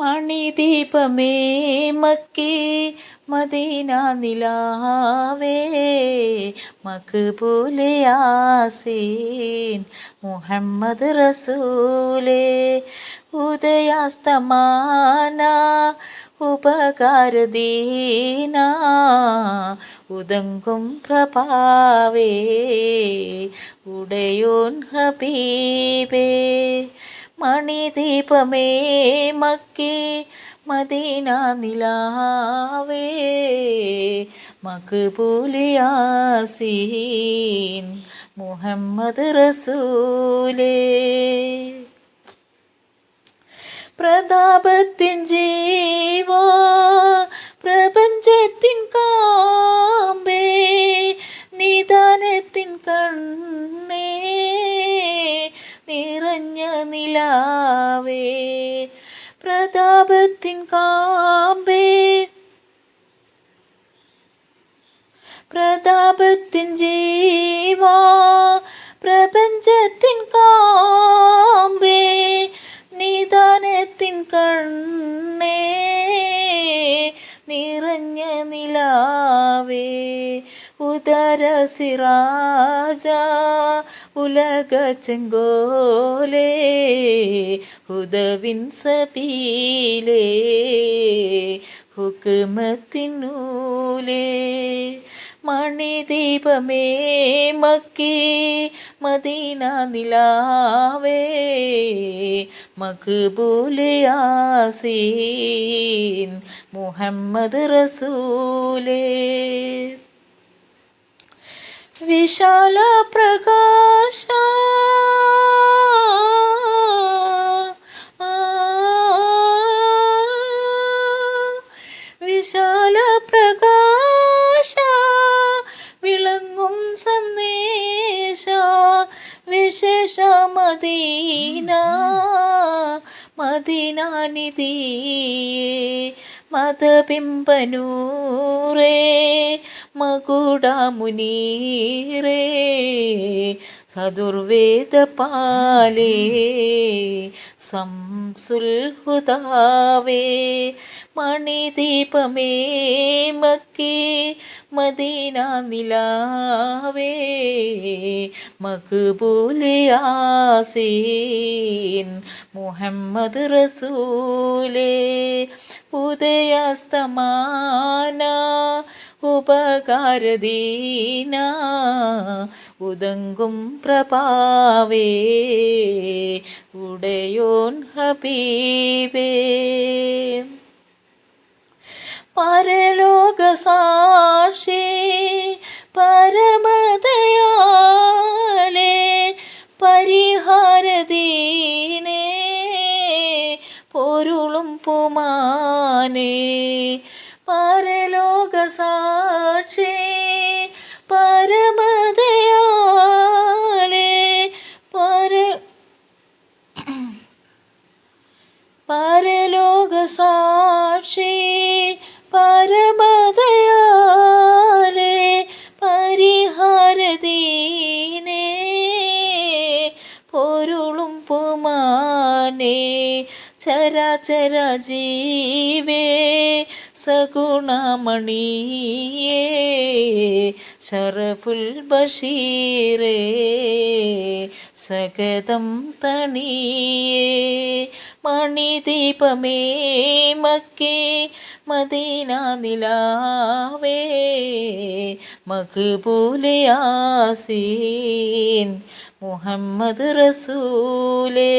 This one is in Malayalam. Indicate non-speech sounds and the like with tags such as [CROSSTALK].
മണിദീപമേ മക്കി മദീന നിലാവേ. മക്ബൂലെ ആസീൻ മുഹമ്മദ് റസൂലേ. ഉദയാസ്തമാന ഉപകാരദീന. ഉദങ്കും പ്രഭാവേ ഉടയോൻ ഹബീബേ. മണിദീപമേ മക്കി മദീന നിലാവേ. മക്ബൂലിയാസീൻ മുഹമ്മദ് റസൂലേ. പ്രതാപത്തിൻ ജീവാ കാമ്പേ. പ്രതാപത്തിൻ ജീവാ പ്രപഞ്ചത്തിൻ കാമ്പേ. നിദാനത്തിൻ കണ്ണേ നിറഞ്ഞ നിലാവേ. ഉദര സിറാജ ഉലക ചെങ്കോലേ ഹുദവിൻ സബീലേ ഹുക്കുമത്തിനൂലേ മണിദീപമേ മക്കി മദീന നിലാവേ. മക്ബൂലയാസീൻ മുഹമ്മദ് റസൂലേ. വിശാല പ്രകാശ സന്ദേശ വിശേഷ മദീന മദീനാനിധിയേ മതബിംബനൂറേ മകുടാമുനീറേ സദുർവേദ പാലേ സംസുൽഹുതാവേ മണിദീപമേ മക്കി മദീന നിലാവേ മക്ബൂലയാസീൻ മുഹമ്മദ് റസൂലേ ഉദയാസ്തമാന ഉപകാരദീന ഉദങ്കും പ്രഭാവേ ഉടയോൻ ഹബീബേ. പരലോക സാക്ഷി പരമതയാലേ പരിഹാരദീനേ പൊരുളും പുമാനേ പരലോക സാക്ഷി പരമതയാലേ പര [COUGHS] പരലോക സാക്ഷി പുമാനേ ചരാചര ജീവേ സഗുണമണിയേ ശരഫുൽ ബഷീരേ സകതം തണിയേ മണിദീപമേ മക്കേ മദീന നിലാവേ മഖ്ബൂലയാസീൻ മുഹമ്മദ് റസൂലേ.